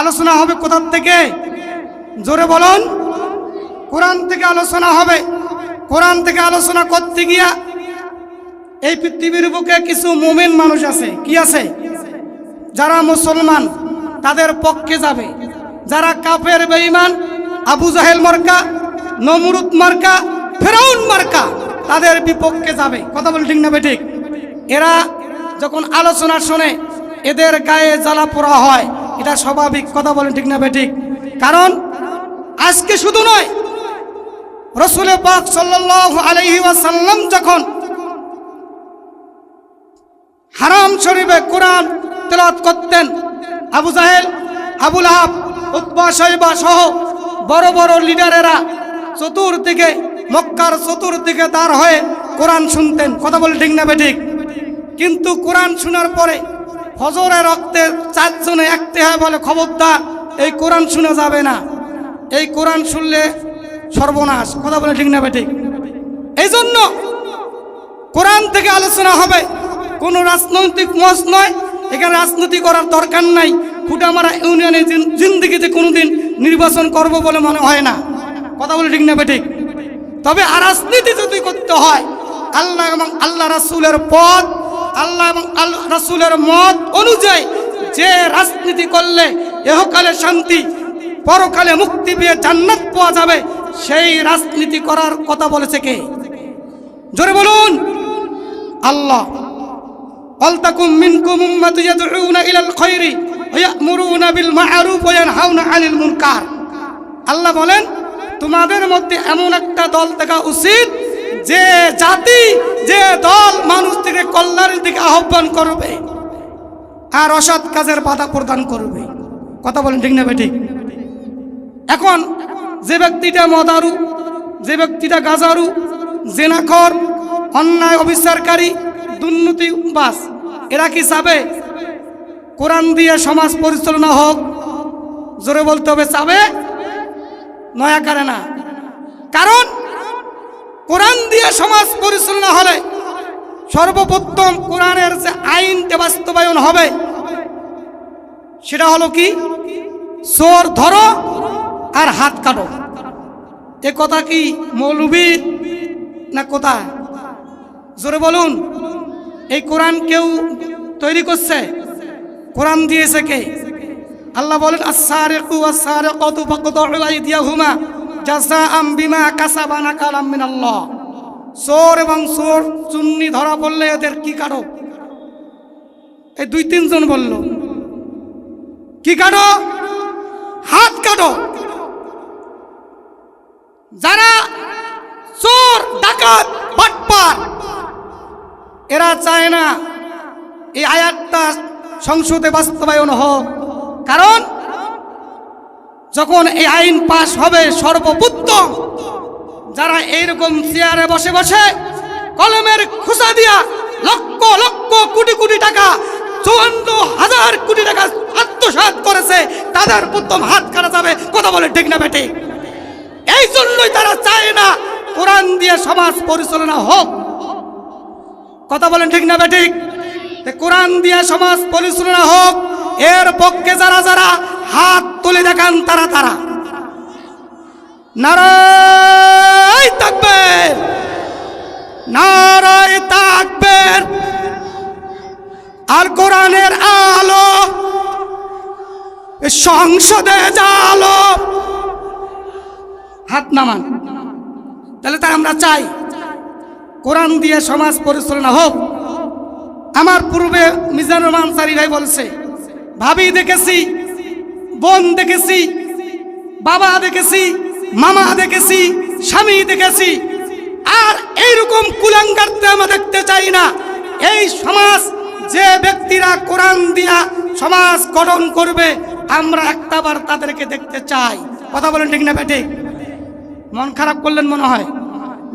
আলোচনা হবে কোথার থেকে? জোরে বলুন। কোরআন থেকে আলোচনা হবে। কোরআন থেকে আলোচনা করতে গিয়া এই পৃথিবীর বুকে কিছু মোমেন মানুষ আছে। কি আছে? যারা মুসলমান, তাদের পক্ষে যাবে। যারা কাফের, বেঈমান, আবু জাহেল মার্কা, নমরুদ মার্কা, ফেরাউন মার্কা, তাদের বিপক্ষে যাবে। কথা বলে ঠিক না বেঠিক এরা যখন আলোচনা শুনে, এদের গায়ে জ্বালা পোড়া হয়। এটা স্বাভাবিক, কথা বলেন ঠিক না বেঠিক। কারণ আজকে শুধু নয়, রসুল পাক সাল্লাল্লাহু আলাইহি ওয়াসাল্লাম যখন হারাম শরীফে কোরআন তেলাওয়াত করতেন, আবু জাহেল আবুল আহাব শৈবা সহ বড় বড় লিডারেরা চতুর্দিকে, মক্কার চতুর্দিকে দাঁড় হয়ে কোরআন শুনতেন, কথা বলে ঠিক না ঠিক কিন্তু কোরআন শোনার পরে ফজরের রক্তে চারজনে একতে হয় বলে খবরদার। এই কোরআন শোনা যাবে না। এই কোরআন শুনলে সর্বনাশ। কথা বলে ঠিক না ঠিক? এই জন্য কোরআন থেকে আলোচনা হবে। কোনো রাজনৈতিক মঞ্চ নয়। এখানে রাজনীতি করার দরকার নাই। ফুটামারা ইউনিয়নে জিন- জিন্দিগিতে কোনোদিন নির্বাচন করব বলে মনে হয় না। কথা বলে ঠিক না বেঠিক তবে আর রাজনীতি যদি করতে হয়, আল্লাহ এবং আল্লাহ রাসুলের পথ আল্লাহ এবং আল্লাহ রাসূলের মত অনুযায়ী যে রাজনীতি করলে এহকালে শান্তি, পরকালে মুক্তি পেয়ে জান্নাত পাওয়া যাবে, সেই রাজনীতি করার কথা বলেছে কে? জোরে বলুন। আল্লাহ। অলতাকুম মিনকুম উম্মাতু ইয়াদউনা ইলাল খায়রি ওয়া ইয়া'মুরুনা বিল মা'রুফ ওয়া ইয়ানহাউনা আনিল মুনকার। আল্লাহ বলেন, তোমাদের মধ্যে এমন একটা দল থাকা উচিত যে জাতি, যে দল মানুষ থেকে কল্যাণের দিকে আহ্বান করবে আর অসৎ কাজের বাধা প্রদান করবে। কথা বলেন ঠিক না বেঠিক এখন যে ব্যক্তিটা মদারু, যে ব্যক্তিটা গাজারু, জেনাখর, অন্যায় অবিচারকারী দুর্নীতি বাস এরা কি চাবে? কোরআন দিয়ে সমাজ পরিচালনা হোক, জোরে বলতে হবে চাবে? নয়া করে না। কারণ কোরআন দিয়ে সমাজ পরিচালনা হলে সর্বপ্রথম কোরআনের যে আইনটা বাস্তবায়ন হবে, সেটা হলো কি? চোর ধরো আর হাত কাটো। এ কথা কি মৌলবীর না কোথায়? জোরে বলুন, এই কোরআন কেউ তৈরি করছে? কোরআন দিয়েছে কে? আল্লাহ বলেন আসারিকু আসারিকাতু ফাকতাউ আইদিয়াহুমা। জাযাআম বিমা কাসাবা নাকালাম মিনাল্লাহ। চোর এবং চুন্নি ধরা পড়লে এদের কি কাটো? এই দুই তিনজন বলল, কি কাটো? হাত কাটো। যারা চোর, ডাকাত এরা চায় না এই আয়াতটা সংসদে বাস্তবায়ন হোক। কারণ যখন এই আইন পাশ হবে সর্বপ্রথম, যারা এইরকম চেয়ারে বসে বসে কলমের খুসা দিয়া লক্ষ লক্ষ কোটি কোটি টাকা, চুয়ান্ন হাজার কোটি টাকা আত্মসাৎ করেছে, তাদের প্রথম হাত কাটা যাবে, কথা বলে ঠিক না বেটে এই জন্যই তারা চায় না কোরআন দিয়ে সমাজ পরিচালনা হোক। কথা বলেন ঠিক না বেঠিক কোরআন দিয়ে সমাজ পরিচালনা হোক, এর পক্ষে যারা যারা হাত তুলে দেখান তারা তারা। নারায় থাকবে নারায় থাকবে আর কোরআনের আলো সংসদে জালো। হাত নামান। তাহলে তার আমরা চাই। কোরআন দিয়ে সমাজ পরিচালনা হোক। আমার পূর্বে মিজানুর রহমান সারি ভাই বলছে, ভাবি দেখেছি বোন দেখেছি, বাবা দেখেছি, মামা দেখেছি, স্বামী দেখেছি। আর এইরকম কুলাঙ্গারতে আমরা দেখতে চাই না। এই সমাজ যে ব্যক্তিরা কোরআন দিয়া সমাজ গঠন করবে, আমরা একটাবার তাদেরকে দেখতে চাই। কথা বলেন ঠিক না বেটে মন খারাপ করলেন মনে হয়?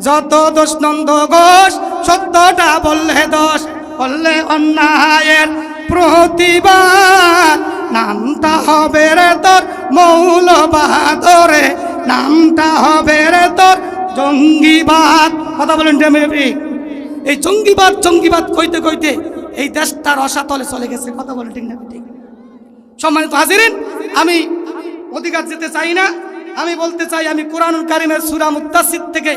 যত দোষ নন্দ ঘোষ, সত্যটা বললে দোষ, বললে অন্যায়ের প্রতিবাদ। নামটা হবে রে তোর মৌলবাদরে নামটা হবে রে তোর জঙ্গিবাদ। কথা বলেন এই জঙ্গিবাদ জঙ্গিবাদ কইতে কইতে এই দেশটা রসাতলে চলে গেছে। কথা বলে ঠিক না ঠিক সম্মানিত হাজিরিন, আমি অধিকার যেতে চাই না। আমি বলতে চাই, আমি কোরআনুল কারিমের সুরা মুত্তাসিদ থেকে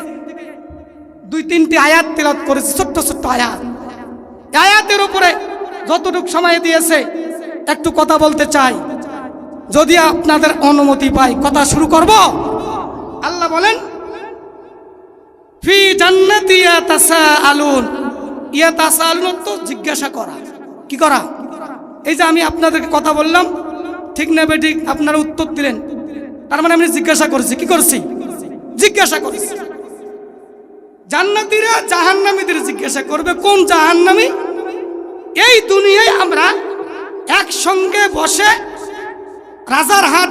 দুই, তিনটি আয়াত তেলাত করেছি। ছোট্ট ছোট্ট আয়াত। আয়াতের উপরে যতটুকু সময় দিয়েছে একটু কথা বলতে চাই। যদি আপনাদের অনুমতি পাই, কথা শুরু করব? আল্লাহ বলেন তো জিজ্ঞাসা করা। কি করা? এই যে আমি আপনাদেরকে কথা বললাম, ঠিক না বেঠিক আপনারা উত্তর দিলেন। তার মানে আমি জিজ্ঞাসা করছি, কি করছি? জিজ্ঞাসা করছি। জান্নাতীরা জাহান্নামীদের জিজ্ঞাসা করবে, কোন জাহান্নামী? এই দুনিয়ায় আমরা একসঙ্গে বসে রাজার হাট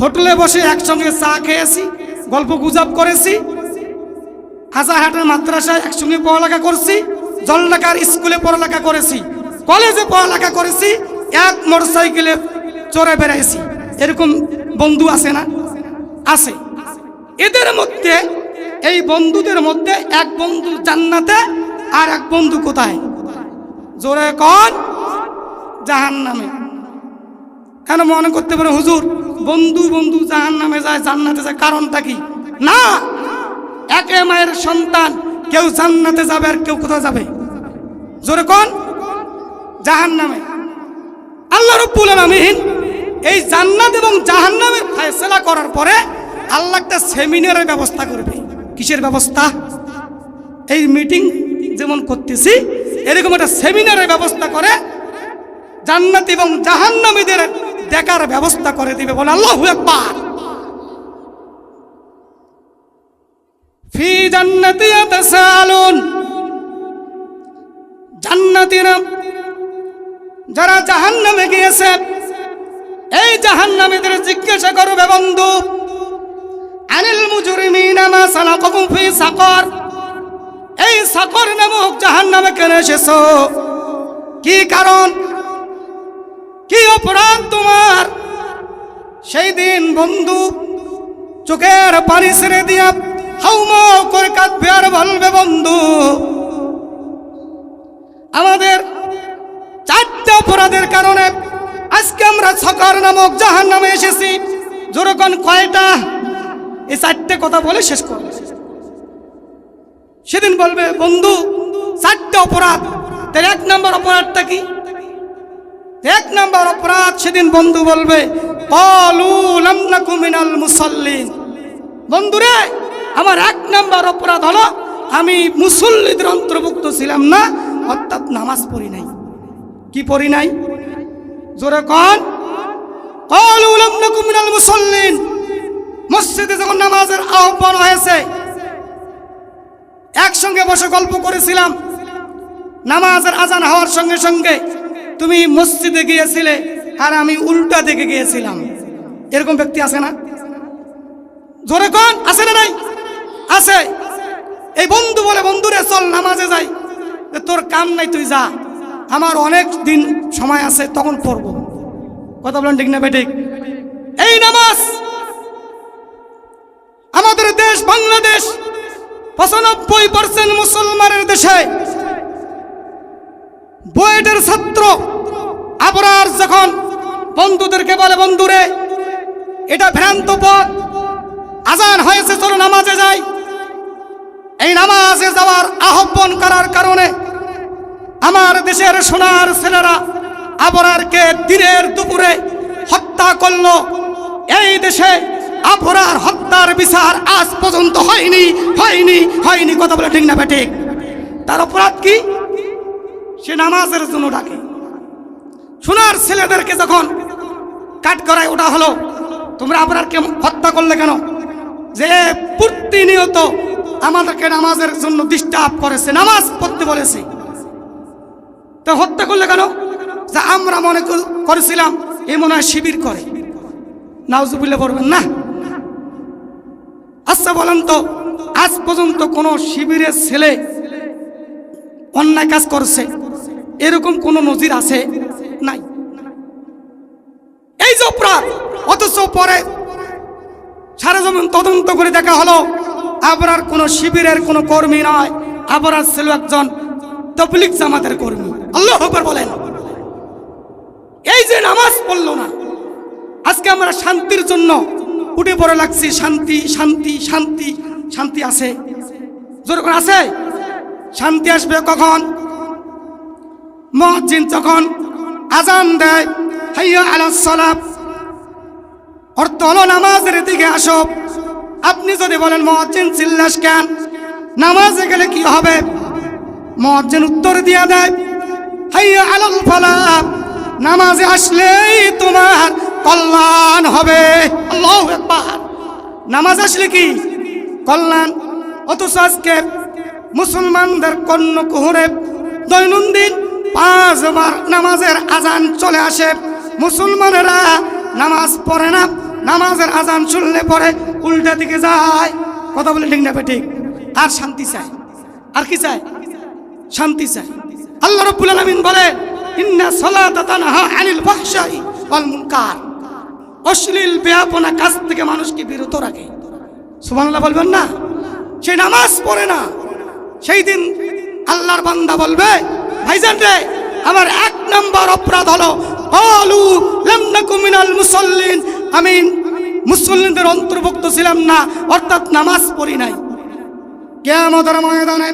হোটেলে বসে একসঙ্গে চা খেয়েছি, গল্প গুজব করেছি। হাজারহাটের মাদ্রাসায় একসঙ্গে পড়ালেখা করছি, জলঢাকার স্কুলে পড়ালেখা করেছি, কলেজে পড়ালেখা করেছি, এক মোটরসাইকেলে চড়ে বেড়াইছি। এরকম বন্ধু আছে না? আছে। এদের মধ্যে, এই বন্ধুদের মধ্যে এক বন্ধু জান্নাতে আর এক বন্ধু কোথায়? জোরে কন। জাহান নামে কেন মনে করতে পারে, হুজুর, বন্ধু বন্ধু জাহান নামে যায়, জান্নাতে যায়, কারণটা কি? না! একে মায়ের সন্তান, কেউ জান্নাতে যাবে আর কেউ কোথায় যাবে? জোরে কোন? জাহান নামে আল্লাহ রব্বুল আলামিন এই জান্নাত এবং জাহান্নামের ফয়সালা করার পরে আল্লাহ একটা সেমিনারের ব্যবস্থা করবে। কিসের ব্যবস্থা? এই মিটিং যেমন করতেছি, এরকম একটা সেমিনারের ব্যবস্থা করে জান্নাত এবং জাহান্নামীদের দেখার ব্যবস্থা করে দিবে। বলে আল্লাহু আকবার। ফি জান্নাতি ইয়াতাসালুন জান্নাতীরা যারা জাহান্নামে গিয়েছে, এই জাহান্নামীদের জিজ্ঞাসা করবে, বন্ধু, আনিল মুজরিমিনা মা সালাকুম ফি সাকর। এই সাকর নামক জাহান্নামে কেন এসেছ? কি কারণ? কি অপরাধ তোমার? সেই দিন বন্ধু, চোখের পানি ছেড়ে দিয়া হাউমা করে কাঁদবে আর বলবে বন্ধু, আমাদের চারটে অপরাধের কারণে আজকে আমরা সকার নামক জাহান নামে এসেছি। যেরকম কয়টা? এই চারটে কথা বলে শেষ করবে। সেদিন বলবে, বন্ধু, চারটে অপরাধ। তার এক নম্বর অপরাধটা কি? এক নম্বর অপরাধ সেদিন বন্ধু বলবে মুসাল্লিন। বন্ধুরে, আমার এক নম্বর অপরাধ হলো, আমি মুসল্লিদের অন্তর্ভুক্ত ছিলাম না, অর্থাৎ নামাজ পড়ি নাই। কি পড়ি নাই? জোরে কন। কলু লাম নাকু মিনাল মুসাল্লিন। মসজিদে যখন নামাজের আহ্বান হয়েছে, একসঙ্গে বসে গল্প করেছিলাম। নামাজের আজান হওয়ার সঙ্গে সঙ্গে তুমি মসজিদে গিয়েছিলে আর আমি উল্টা দিকে গিয়েছিলাম। এরকম ব্যক্তি আছে না? জোরে কোন? আছে না নাই? আছে। এই বন্ধু বলে, বন্ধুরে, চল নামাজে যাই। তোর কাম নাই, তুই যা। আমার অনেক দিন সময় আছে, তখন পড়ব কথা বলেন ঠিক না বেঠিক এই নামাজ! আমাদের দেশ বাংলাদেশ পঁচানব্বই পার্সেন্ট মুসলমানের দেশে বুয়েটের ছাত্র। আবরার যখন বন্ধুদেরকে বলে, বন্ধুরে, এটা ভ্রান্ত পথ। আজান হয়েছে, চলো নামাজে যাই। এই নামাজে যাওয়ার আহ্বান করার কারণে আমার দেশের সোনার ছেলেরা আবরারকে দিনের দুপুরে হত্যা করল। এই দেশে আবরার হত্যার বিচার আজ পর্যন্ত হয়নি হয়নি হয়নি। কথা বলে ঠিক না বেঠিক তার অপরাধ কি? সে নামাজের জন্য ডাকে। সোনার ছেলেদেরকে যখন কাট করায় ওটা হলো, তোমরা আপনারকে হত্যা করলে কেন? যে প্রতিনিয়ত আমাদেরকে নামাজের জন্য ডিস্টার্ব করেছে, নামাজ পড়তে বলেছে। তো হত্যা করলে কেন? যে আমরা মনে করেছিলাম এই মনে হয় শিবির করে। নাউজুবিল্লা বলবেন না? আচ্ছা বলেন তো, আজ পর্যন্ত কোনো শিবিরের ছেলে অন্যায় কাজ করছে? এরকম কোনো নজির আছে? নাই। এই যে অপরাধ, অথচ পরে সারা যেমন তদন্ত করে দেখা হলো আবরার কোনো শিবিরের কোনো কর্মী নয় আবরার ছিল একজন তবলিক জামাতের কর্মী। আল্লাহ বলেন। এই যে নামাজ পড়ল না, আজকে আমরা শান্তির জন্য উঠে পড়ে লাগছি, শান্তি শান্তি শান্তি শান্তি আছে? যখন আছে? শান্তি আসবে কখন? মহাজিন যখন আজান দেয়, হাইয়া আলা সালাব অর্থ হলো নামাজের দিকে আসো। আপনি যদি বলেন, মহাজিন চিল্লাস কেন? নামাজে গেলে কি হবে? মহাজিন উত্তর দিয়া দেয়, হাইয়া আলাল ফালাহ নামাজে আসলেই তোমার কল্যাণ হবে। আল্লাহু আকবার। নামাজ আসলে কি? কল্যাণ। অথচ আজকে মুসলমানদের কর্ণ কুহুরে দৈনন্দিন পাঁচবার নামাজের আজান চলে আসে। মুসলমানেরা নামাজ পড়ে না, নামাজের আজান শুনলে পরে উল্টা দিকে যায়। কথা বলে ঠিক না ঠিক? আর শান্তি চায়। আর কি চায়? শান্তি চায়। আল্লাহ রাব্বুল আলামিন বলে, ইন্না সালাতা তানহা আনিল ফাহশাই ওয়াল মুনকার। অশ্লীল বেয়াপনা কাজ থেকে মানুষকে বিরত রাখে। সুবহানাল্লাহ বলবেন না? সে নামাজ পড়ে না। সেই দিন আল্লাহর বান্দা বলবে, ভাইজান রে, আমার এক নম্বর অপরাধ হলো অলু মিনাল মুসাল্লিন। আমি মুসল্লিনদের অন্তর্ভুক্ত ছিলাম না, অর্থাৎ নামাজ পড়ি নাই। কিয়ামতের ময়দানে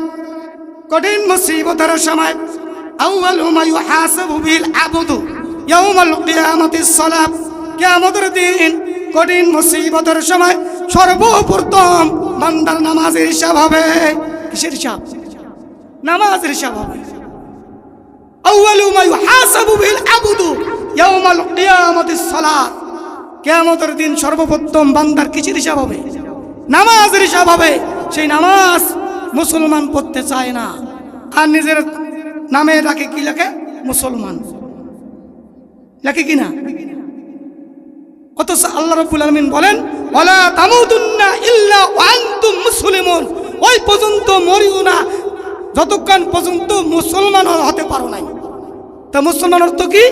কঠিন মুসিবতের সময় আউয়ালু মা ইউহাসাবু বিল আবদু ইয়াউমাল কিয়ামাতিস সালাত কিয়ামতের দিন কঠিন মুসিবতের সময় সর্বপ্রথম বান্দার নামাজের হিসাব হবে। কিসের হিসাব? নামাজের সালাত। কিয়ামতের দিন সর্বপ্রথম বান্দার কিসের হিসাব হবে? নামাজের হিসাব হবে। সেই নামাজ মুসলমান পড়তে চায় না। আর নিজের নামে ডাকে কি লেখে? মুসলমান। লেখে কি না? অথচ আল্লাহ রাব্বুল আলামিন বলেন, ওয়ালা তামুতুন্না ইল্লা ওয়া মুসলিমুন। ওই পর্যন্ত মরিও না। যতক্ষণ পর্যন্ত মুসলমান হতে পারো নাই, তা মুসলমান অর্থ কি?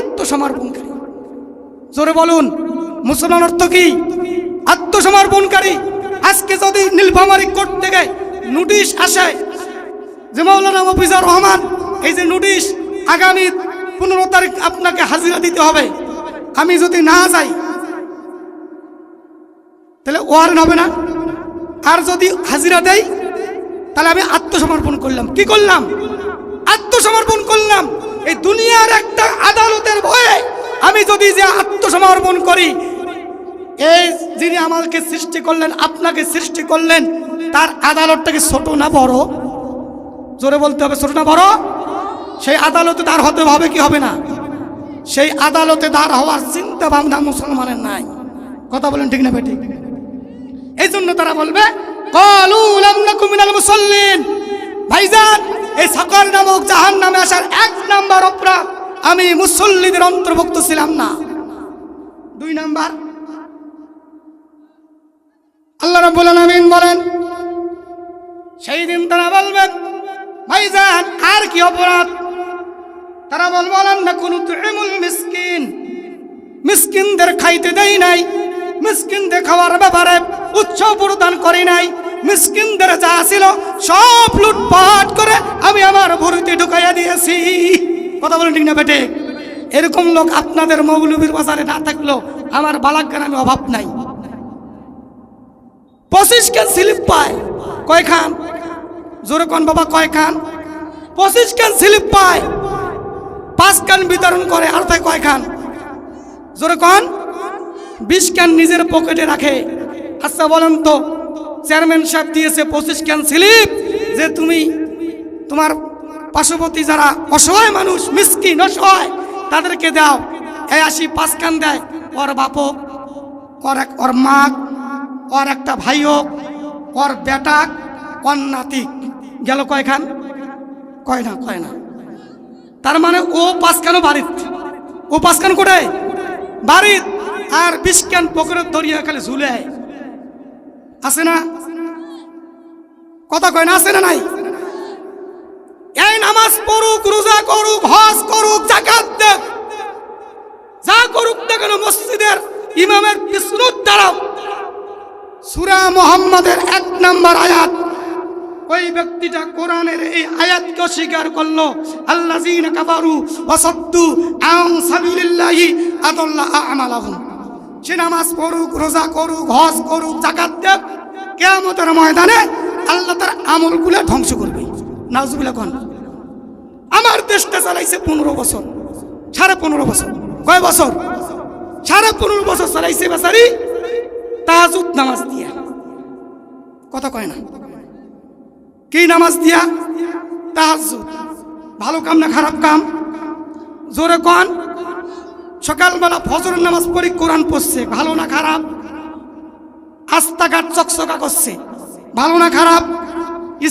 আত্মসমর্পণকারী। জোরে বলুন, মুসলমান অর্থ কি? আত্মসমর্পণকারী। আজকে যদি নীলফামারী কোর্ট থেকে নোটিশ আসে যে মৌলানা মফিজার রহমান, এই যে নোটিশ আগামী পনেরো তারিখ আপনাকে হাজিরা দিতে হবে, আমি যদি না যাই, তাহলে ওয়ারেন হবে না? আর যদি হাজিরা দেয় তাহলে আমি আত্মসমর্পণ করলাম। কি করলাম? আত্মসমর্পণ করলাম। এই দুনিয়ার একটা আদালতের ভয়ে আমি যদি যে আত্মসমর্পণ করি, এই যিনি আমাকে সৃষ্টি করলেন, আপনাকে সৃষ্টি করলেন, তার আদালতটাকে ছোট না বড়? জোরে বলতে হবে, ছোট না বড়? সেই আদালতে দাঁড় হতে হবে কি হবে না? সেই আদালতে দাঁড় হওয়ার চিন্তা ভাবনা মুসলমানের নাই। কথা বলেন ঠিক না বেঠিক? এই জন্য তারা বলবে এই এক নাম্বার অপরাধ আমি মুসল্লিদের অন্তর্ভুক্ত ছিলাম না। দুই নাম্বার। আল্লাহ রাব্বুল আলামিন বলেন, সেই দিন তারা বলবেন, ভাইজান, আর কি অপরাধ? তারা বলব না কোন মিসকিন। মিসকিনদের খাইতে দেয় নাই। মিসকিনদের খাওয়ার ব্যাপারে উৎসাহ প্রদান করি নাই। মিসকিনদের যা ছিল সব লুটপাট করে আমি আমার ভরিতে ঢুকাইয়া দিয়েছি। কথা বলেন ঠিক না বেটে? এরকম লোক আপনাদের মৌলবীর বাজারে না থাকলেও আমার বালাগ্রামে অভাব নাই। পঁচিশ কেন স্লিপ পায়? কয় খান? জোরে কন বাবা, কয় খান? পঁচিশ কেন স্লিপ পায়? পাঁচ কান বিতরণ করে আর তাই কয় খান? জোরে কন? বিশ ক্যান নিজের পকেটে রাখে। আচ্ছা বলেন তো, চেয়ারম্যান সাহেব দিয়েছে পঁচিশ ক্যান স্লিপ, যে তুমি তোমার পার্শ্ববর্তী যারা অসহায় মানুষ, মিসকিন, অসহায়, তাদেরকে দাও। এই আসি পাঁচ কান দেয়। ওর বাপক ওর এক, ওর মা ওর একটা ভাই হোক, ওর বেটা ওর নাতি। গেল কয়খান কয় না কয় না। তার মানে ও পাঁচখানো বাড়িত। ও পাঁচখান কোটায় বাড়িত। আর বিশ ক্যান পকেটে ধরিয়া খালি ঝুলে। আছে না? কথা কয় না, আছে না নাই? এই নামাজ পড়ুক, রোজা করুক, হজ করুক জাকাত দেখ যা করুক না কেন মসজিদের ইমামের বিষ্ণুর দাঁড়াও সুরা মোহাম্মদের এক নাম্বার আয়াত। ওই ব্যক্তিটা কোরআনের এই আয়াতকে অস্বীকার করল কাফারু ওয়া সাদ্দু আন সাবিলিল্লাহি আদাল্লা আমালাহুম। সে নামাজ পড়ুক, রোজা করুক, হজ করুক জাকাত দেব কেয়ামতের ময়দানে আল্লাহ তার আমলগুলো ধ্বংস করবে। নাজুবিল্লা আমার দেশটা চালাইছে পনেরো বছর, সাড়ে পনেরো বছর। কয় বছর? সাড়ে পনেরো বছর চালাইছে বেচারি, তাহাজুদ নামাজ দিয়া। কথা কয় না? কি নামাজ দিয়া? তাহাজুদ। ভালো কাম না খারাপ কাম? জোরে কন? সকালবেলা ফজর নামাজ পড়ি, কোরআন পড়ছে। ভালো না খারাপ? রাস্তাঘাট চকচকা করছে। ভালো না খারাপ?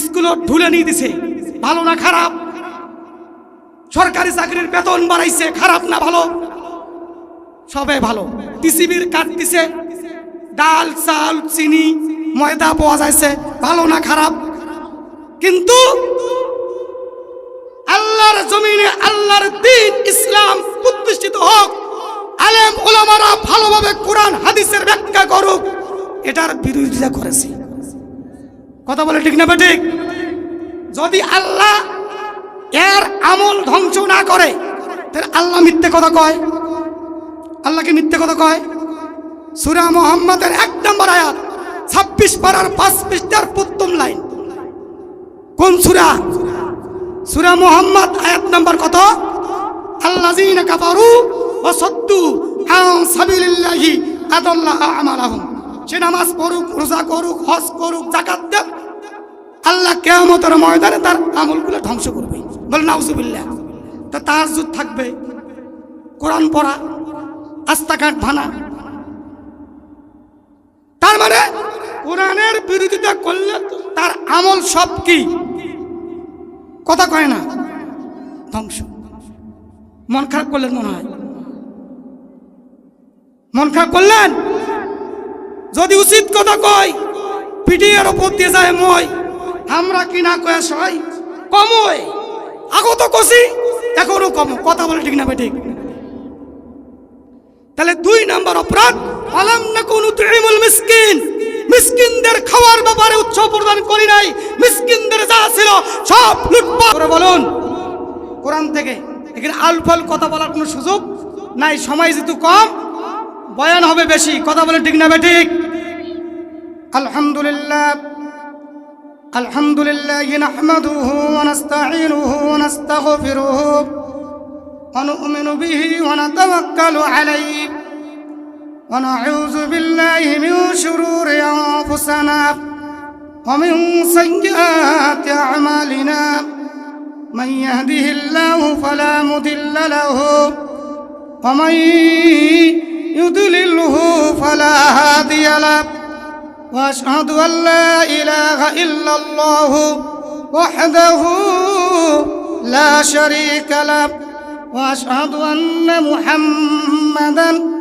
স্কুলত ঢুলে নিয়ে দিছে। ভালো না খারাপ? সরকারি চাকরির বেতন বাড়াইছে, খারাপ না ভালো? সবে ভালো। টিসিবির কাট দিছে ডাল, চাল, চিনি, ময়দা পাওয়া যাইছে। ভালো না খারাপ? কিন্তু আল্লাহর জমিনে আল্লাহর দিন ইসলাম প্রতিষ্ঠিত হোক। আলেম ওলামারা ভালোভাবে কোরআন, হাদিসের ব্যাখ্যা করুক। এটার বিরোধিতা করেছে। কথা বলে ঠিক না ঠিক যদি আল্লাহ এর আমল ধ্বংস না করে, তাহলে আল্লাহ মিথ্যে কথা কয়। আল্লাহকে মিথ্যে কথা কয়? সুরা মোহাম্মদের এক নম্বর আয়াত, ছাব্বিশ পাড়ার পাঁচ পৃষ্ঠার প্রথম লাইন। কোন সুরা? সুরা মোহাম্মদ, আয়াত নাম্বার কত? আল্লাযীনা কাফারু ওয়া সাদ্দু আন সাবিলিল্লাহি আদাল্লাহ আমালাহুম। সে নামাজ পড়ুক, রোজা করুক, হজ করুক জাকাত দেব আল্লাহ কিয়ামতের ময়দানে তার আমলগুলো ধ্বংস করবে। বলে, নাউজুবিল্লাহ। তা তাহাজ্জুদ থাকবে। কোরআন পড়া আস্তাঘাট ভানা। তার মানে কোরআনের বিরোধিতা করলে তার আমল সব কি? কথা কয় না। ধ্বংস। মন খারাপ করলেন মনে হয়। মন খারাপ করলেন? যদি উচিত কথা কয় পিটিয়ের ওপর দিয়ে যায় মই। আমরা কি না কয়ে সই কমই। আগত কষি, এখনও কম। কথা বলে ঠিক না ঠিক। তাহলে দুই নাম্বার অপরাধ, আলাম না কোন মিসকিন। মিসকিনদের খাওয়ার ব্যাপারে উৎসাহ প্রদান করি নাই মিসকিনদের যা ছিল সব লুটপাট করে বলুন কোরআন থেকে এখানে আলফল কথা বলার কোনো সুযোগ নাই সময় যেহেতু কম বয়ান হবে বেশি কথা বলে ঠিক না বে ঠিক আলহামদুলিল্লাহ الحمد لله نحمده ونستعينه ونستغفره ونؤمن به ونتوكل عليه ونعوذ بالله من شرور أنفسنا ومن سيئات أعمالنا. من يهده الله فلا مضل له ومن يضلله فلا هادي له. وأشهد أن لا إله إلا الله وحده لا شريك له. وأشهد أن محمدا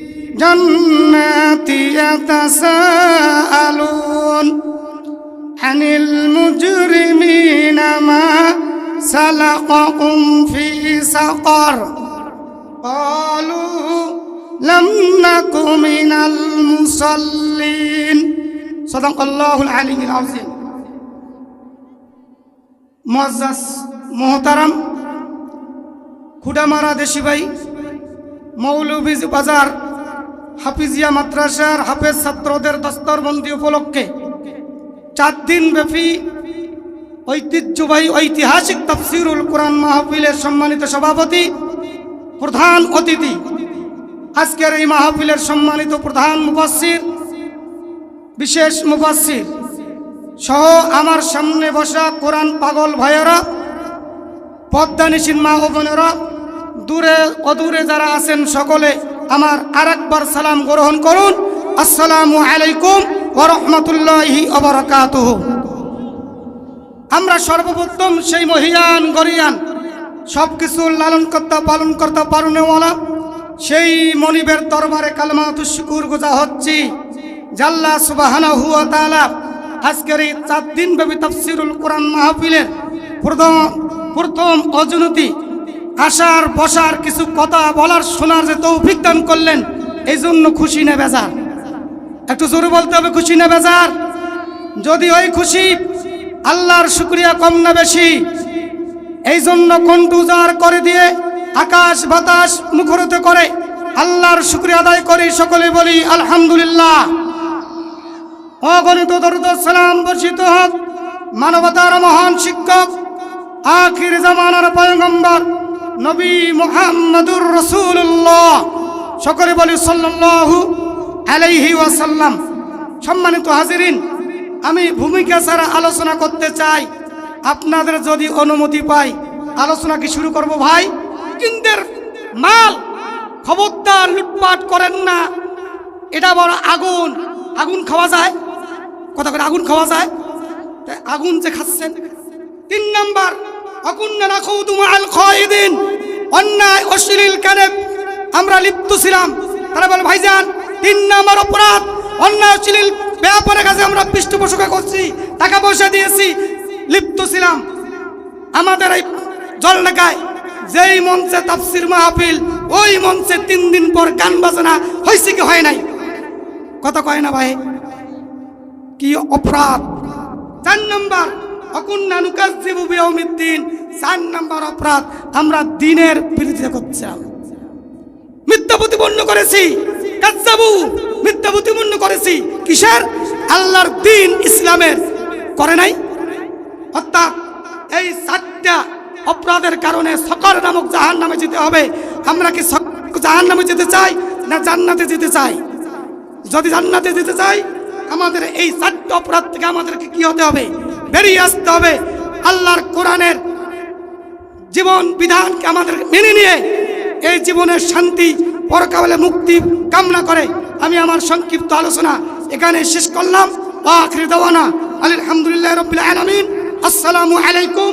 جنات يتساءلون عن المجرمين ما سلقكم في سقر قالوا لم نك من المصلين صدق الله العلي العظيم মুআজ্জাজ মোহতারাম খুডামারা দেশি ভাই মৌলভী বাজার হাফিজিয়া মাদ্রাসার হাফেজ ছাত্রদের দস্তরবন্দি উপলক্ষে চার দিন ব্যাপী ঐতিহ্যবাহী ঐতিহাসিক তফসিরুল কোরআন মাহফিলের সম্মানিত সভাপতি, প্রধান অতিথি। আজকের এই মাহফিলের সম্মানিত প্রধান মুফাসির বিশেষ মুফাসির সহ আমার সামনে বসা কোরআন পাগল ভাইয়েরা পদ্মানিসীন মা ও বোনেরা, দূরে অদূরে যারা আছেন সকলে আমার আরেকবার সালাম গ্রহণ করুন। আসসালামু আলাইকুম ওরহমতুল্লাহি অবরকাতুহ আমরা সর্বপ্রথম সেই মহিয়ান, গরিয়ান সব কিছু লালন কর্তা পালন কর্তা পালনেওয়ালা, সেই মনিবের দরবারে কালমাতু শুকুর গোজা হচ্ছি। জাল্লা সুবাহানা হুয়া তালা আজকের এই চার দিন ব্যাপী তাফসিরুল কোরআন মাহফিলের প্রথম প্রথম অজনতি আসার বসার কিছু কথা বলার শোনার যে তৌফিক দান করলেন এই জন্য খুশি না বেজার। একটু জোরে বলতে হবে, খুশি না বেজার। যদি ওই খুশি আল্লাহর শুক্রিয়া কম না বেশি এই জন্য কণ্ঠ উজাড় করে দিয়ে আকাশ বাতাস মুখরিত করে আল্লাহর শুক্রিয়া আদায় করি, সকলে বলি আলহামদুলিল্লাহ। অগণিত দরুদ সালাম বর্ষিত হোক, মানবতার মহান শিক্ষক, আখির জামানার পয়গম্বর নবী মোহাম্মদুর রসুল্লাহ সকলে বলি সাল্লাল্লাহু আলাইহি ওয়াসাল্লাম। সম্মানিত হাজিরিন, আমি ভূমিকা ছাড়া আলোচনা করতে চাই। আপনাদের যদি অনুমতি পাই, আলোচনা কি শুরু করব ভাই? কিন্দের মাল খবরদার লুটপাট করেন না। এটা বড় আগুন। আগুন খাওয়া যায়? কথা করে আগুন খাওয়া যায়? তাই আগুন যে খাচ্ছেন। তিন নাম্বার, অকুন্ন রাখো তোমাল খয়দিন। অন্যায় অশ্লীল কানে আমরা লিপ্ত ছিলাম। তারা বলে, ভাইজান, তিন নম্বর অপরাধ। অন্যায় অশ্লীল ব্যাপারের কাছে আমরা পৃষ্ঠপোষকা করছি, টাকা পয়সা দিয়েছি, লিপ্ত ছিলাম। আমাদের এই জলঢাকায় যেই মঞ্চে তাফসির মাহফিল, ওই মঞ্চে তিন দিন পর গান বাজনা হয়েছে কি হয় নাই? কথা কয় না ভাই? কি অপরাধ? চার নম্বর চার অপরাধ আমরা দিনের করছিলাম। করেছি। মিথ্যা করেছি। কিসের? ইসলামের। করে নাই? এই অপরাধের কারণে সকর নামক জাহান নামে যেতে হবে। আমরা কি জাহান নামে যেতে চাই না জান্নাতে যেতে চাই? যদি জান্নাতে যেতে চাই, আমাদের এই চারটি অপরাধ থেকে আমাদেরকে কি হতে হবে? বেরিয়ে আসতে হবে আল্লাহর কোরআনের জীবন বিধানকে আমাদের মেনে নিয়ে এই জীবনের শান্তি, পরকালে মুক্তি কামনা করে আমি আমার সংক্ষিপ্ত আলোচনা এখানে শেষ করলাম। আখরি দেওয়ানা আলহামদুলিল্লাহ রবিল আলমিন। আসসালামু আলাইকুম